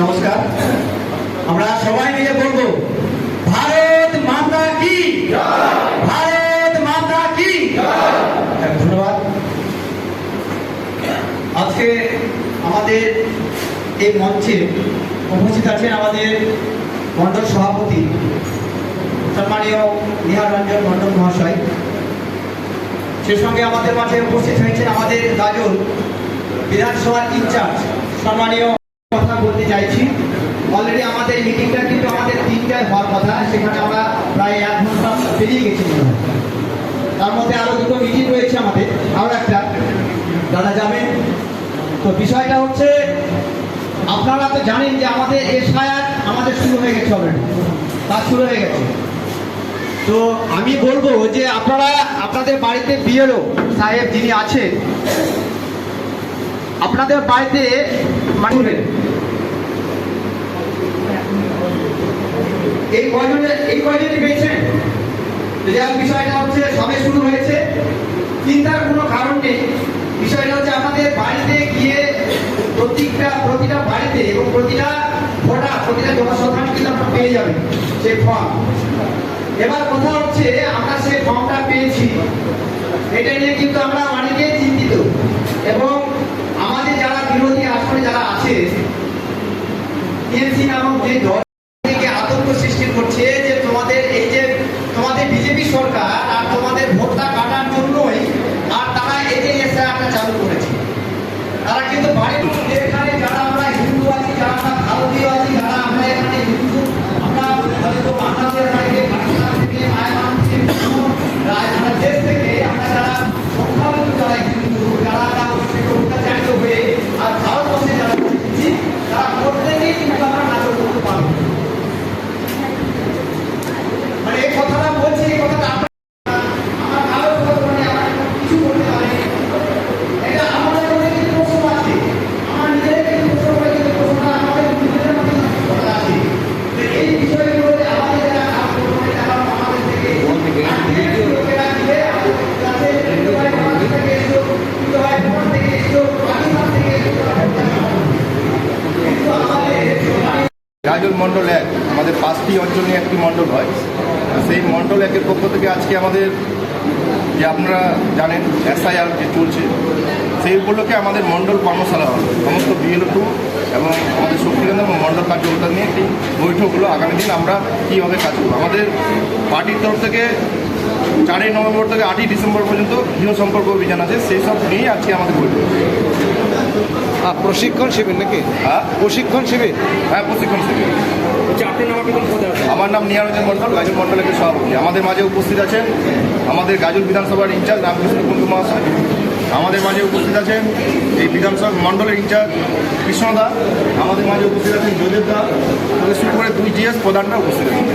নমস্কার। আমরা সবাই মিলে বলব, ভারত মাতা কি? ভারত মাতা কি? ধন্যবাদ। আজকে আমাদের এই মঞ্চে উপস্থিত আছেন আমাদের মণ্ডল সভাপতি সম্মানীয় নিহার রঞ্জন মণ্ডল মহাশয়। সে সঙ্গে আমাদের মাঝে উপস্থিত হয়েছেন আমাদের গাজল বিধানসভার ইনচার্জ সম্মানীয় কথা বলতে চাইছি। অলরেডি আমাদের মিটিংটা কিন্তু আমাদের তিনটায় হওয়ার কথা। সেখানে আমরা প্রায় এক ঘণ্টা পেরিয়ে গেছি। তার মধ্যে আরও দুটো মিটিং রয়েছে আমাদের। আরও একটা। দাদা যাবেন? তো বিষয়টা হচ্ছে, আপনারা তো জানেন যে আমাদের এসআইআর আমাদের শুরু হয়ে গেছে অলরেডি কাজ শুরু হয়ে গেছে। তো আমি বলব যে আপনারা, আপনাদের বাড়িতে বিয়েরও সাহেব যিনি আছেন, আপনাদের বাড়িতে মানে বিষয়টা হচ্ছে সবে শুরু হয়েছে। চিন্তার কোনো কারণ নেই। বিষয়টা হচ্ছে আপনাদের বাড়িতে গিয়ে প্রতিটা প্রতিটা বাড়িতে এবং প্রতিটা ভোটার প্রতিটা জনসাধারণ কিন্তু আপনারা পেয়ে যাবেন সেই ফর্ম এবার কথা হচ্ছে আমরা সেই ফর্মটা পেয়েছি। এটা নিয়ে কিন্তু আমরা অনেকেই চিন্তিত। এবং আমাদের যারা বিরোধী আসলে যারা আছে টিএমসি নামক যে দল গাজল মণ্ডল এক, আমাদের পাঁচটি অঞ্চল নিয়ে একটি মণ্ডল হয়। সেই মণ্ডল একের পক্ষ থেকে আজকে আমাদের যে আপনারা জানেন, এসআইআর যে চলছে, সেই উপলক্ষে আমাদের মণ্ডল কর্মশালা হবে। সমস্ত বিএলও টু এবং আমাদের শক্তিকেন্দ্র এবং মণ্ডল কার্যকর্তা নিয়ে একটি বৈঠক হলো। আগামী দিন আমরা কীভাবে কাজ করব? আমাদের পার্টির তরফ থেকে চারই নভেম্বর থেকে আটই ডিসেম্বর পর্যন্ত গৃহ সম্পর্ক অভিযান আছে। সেই সব নিয়েই আজকে আমাদের বৈঠক। প্রশিক্ষণ শিবির নাকি? হ্যাঁ? প্রশিক্ষণ শিবির? হ্যাঁ প্রশিক্ষণ শিবির। আমার নাম নিয়ারঞ্জন মণ্ডল গাজল মণ্ডলের সভাপতি। আমাদের মাঝে উপস্থিত আছেন আমাদের গাজল বিধানসভার ইনচার্জ রামকৃষ্ণ কুণ্ডু মহাশয়। আমাদের মাঝে উপস্থিত আছেন এই বিধানসভা মণ্ডলের ইনচার্জ কৃষ্ণ দা। আমাদের মাঝে উপস্থিত আছেন যোগেশ দা। করে দুই জিএস প্রধানরা উপস্থিত আছেন।